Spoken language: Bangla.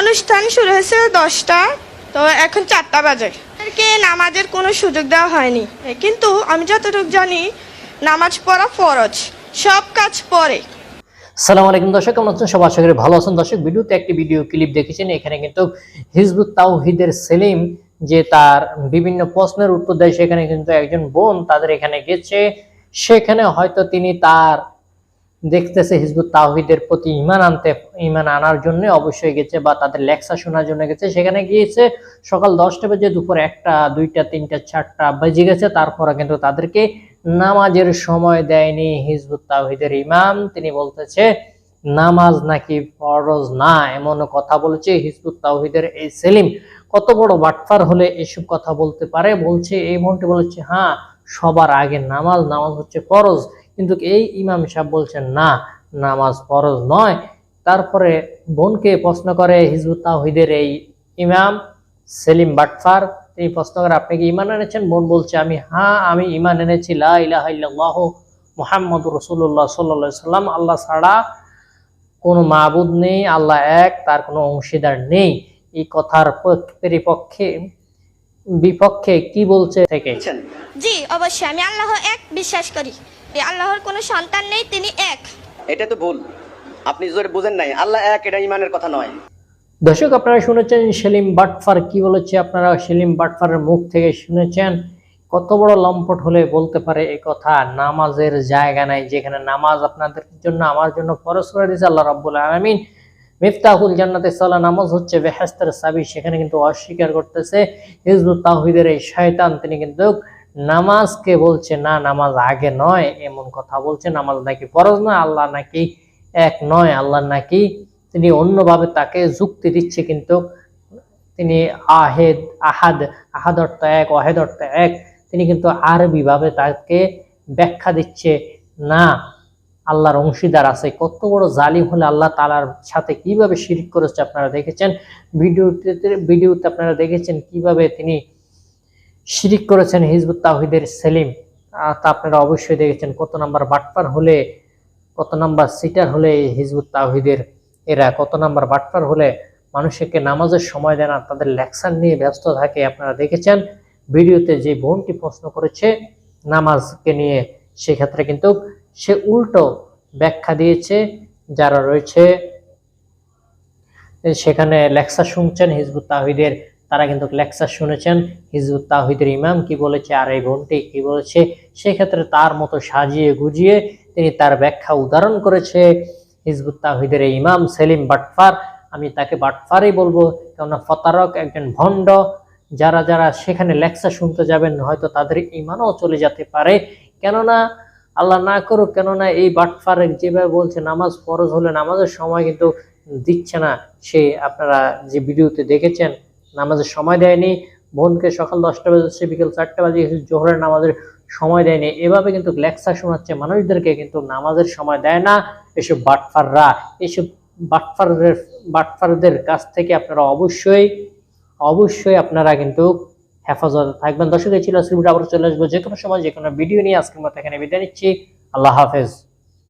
অনুষ্ঠান শুরু হয়েছে দশটা, তো এখন চারটা বাজে। কে নামাজের কোনো সুযোগ দেওয়া হয়নি। কিন্তু আমি যতটুকু জানি, নামাজ পড়া ফরজ, সব কাজ পরে। সালাম আলাইকুম দর্শক, কেমন আছেন? সব আশা করি ভালো আছেন। দর্শক, ভিডিওতে একটি ভিডিও ক্লিপ দেখেছেন। এখানে কিন্তু হিজবুত তাওহিদের সেলিম যে তার বিভিন্ন প্রশ্নের উত্তর দেয়, সেখানে কিন্তু একজন বোন তাদের এখানে গেছে। সেখানে হয়তো তিনি তার দেখতেছে হিজবুত তাহিদের প্রতি ইমান আনতে ইমান আনার জন্য অবশ্যই গেছে বা তাদের লেকচা শোনার জন্য গেছে। সেখানে গিয়েছে সকাল দশটা বেজে দুপুর একটা, দুইটা, তিনটা, চারটা বেজে গেছে। তারপরে কিন্তু তাদেরকে নামাজের সময় দেয়নি হিজবুত তাহিদের ইমাম তিনি বলতেছে, নামাজ নাকি ফরজ না? এমন কথা বলেছে হিজবুত তাহিদের এই সেলিম। কত বড় বাটফার হলে এসব কথা বলতে পারে? বলছে, এই মনটি বলেছে হ্যাঁ সবার আগে নামাজ নামাজ হচ্ছে ফরজ। কিন্তু এই ইমাম সাহেব বলছেন, না, নামাজ ফরজ নয়। তারপরে বোনকে প্রশ্ন করে হিজবুত তাওহিদের এই ইমাম সেলিম বাটফার, তিনি প্রশ্ন করে, আপনি কি ইমান এনেছেন? বোন বলছে, আমি হ্যাঁ আমি ইমান এনেছি। লা ইলাহা ইল্লাল্লাহু মুহাম্মদ রসুল্লাহ সাল্লাহ সাল্লাম আল্লাহ ছাড়া কোনো মাবুদ নেই, আল্লাহ এক, তার কোনো অংশীদার নেই। এই কথার পক- পরিপক্ষে বিপক্ষে কি বলছে থেকে? জি অবশ্যই আমি আল্লাহ এক বিশ্বাস করি। আল্লাহর কোনো সন্তান নেই তিনি এক। এটা তো ভুল। আপনি জোরে বুঝেন নাই আল্লাহ এক এটা ইমানের কথা নয়। দর্শক আপনারা শুনেছেন সেলিম বাটফার কি বলেছে? আপনারা সেলিম বাটফারের মুখ থেকে শুনেছেন? কত বড় লম্পট হলে বলতে পারে এই কথা নামাজের জায়গা নাই যেখানে নামাজ আপনাদের জন্য আমার জন্য ফরজ করে দিয়েছে আল্লাহ রাব্বুল আলামিন। মিফতাহুল জান্নাতে সালা নামাজ হচ্ছে বেহেস্তের সাবি সেখানে কিন্তু অস্বীকার করতেছে হিজবুত তাহিদের এই শয়তান। তিনি কিন্তু নামাজকে বলছে, না, নামাজ আগে নয়, এমন কথা বলছে, নামাজ নাকি ফরজ নয়, আল্লাহ নাকি এক নয়, আল্লাহ নাকি তিনি অন্যভাবে তাকে যুক্তি দিচ্ছে কিন্তু তিনি আহেদ, আহাদ আহাদ অর্থ এক অহেদ অর্থ এক। তিনি কিন্তু আরবি ভাবে তাকে ব্যাখ্যা দিচ্ছে, না আল্লাহর অংশীদার আছে। কত বড় জালিম হলে আল্লাহ তালার সাথে কীভাবে শিরিক করেছে আপনারা দেখেছেন? ভিডিওতে ভিডিওতে আপনারা দেখেছেন কীভাবে তিনি শিরিক করেছেন হিজবুত তাহিদের সেলিম। তা আপনারা অবশ্যই দেখেছেন। কত নাম্বার বাটপার হলে, কত নাম্বার সিটার হলে হিজবুত তাহিদের এরা, কত নাম্বার বাটপার হলে মানুষকে নামাজের সময় দেয় না তাদের লেকচার নিয়ে ব্যস্ত থাকে আপনারা দেখেছেন। ভিডিওতে যে বোনটি প্রশ্ন করেছে, নামাজকে নিয়ে, সেক্ষেত্রে কিন্তু সে উল্টো ব্যাখ্যা দিয়েছে যারা রয়েছে, সেখানে লেকচার শুনছেন হিজবুত তাহিদের তারা কিন্তু লেকচার শুনেছেন। হিজবুত তাহিদের ইমাম কি বলেছে, আর এই বোনটি কি বলেছে, সেক্ষেত্রে তার মতো সাজিয়ে গুজিয়ে তিনি তার ব্যাখ্যা উদাহরণ করেছে। হিজবুত তাহিদের এই ইমাম সেলিম বাটফার, আমি তাকে বাটফারই বলব, কেননা ফতারক একজন ভণ্ড, যারা যারা সেখানে লেকচার শুনতে যাবেন, হয়তো তাদের ইমানও চলে যেতে পারে। কেননা আল্লাহ না করুক, কেননা এই বাটফার যেভাবে বলছে, নামাজ ফরজ হলে নামাজের সময় কিন্তু দিচ্ছে না। সে আপনারা যে ভিডিওতে দেখেছেন, নামাজের সময় দেয়নি, বোনকে সকাল দশটা বাজে বিকেল চারটা বাজে জোহরের নামাজের সময় দেয়নি। এভাবে কিন্তু লেকচার শোনাচ্ছে, মানুষদেরকে কিন্তু নামাজের সময় দেয় না। এসব বাটফাররা, এসব বাটফারদের বাটফারদের কাছ থেকে আপনারা অবশ্যই অবশ্যই আপনারা কিন্তু হেফাজতে থাকবেন। দর্শক, এই ছিল ভিডিও। আবার চলে আসব যে কোনো সময় যে কোনো ভিডিও নিয়ে আজকের মতো এখানে বিদায় নিচ্ছি। আল্লাহ হাফেজ।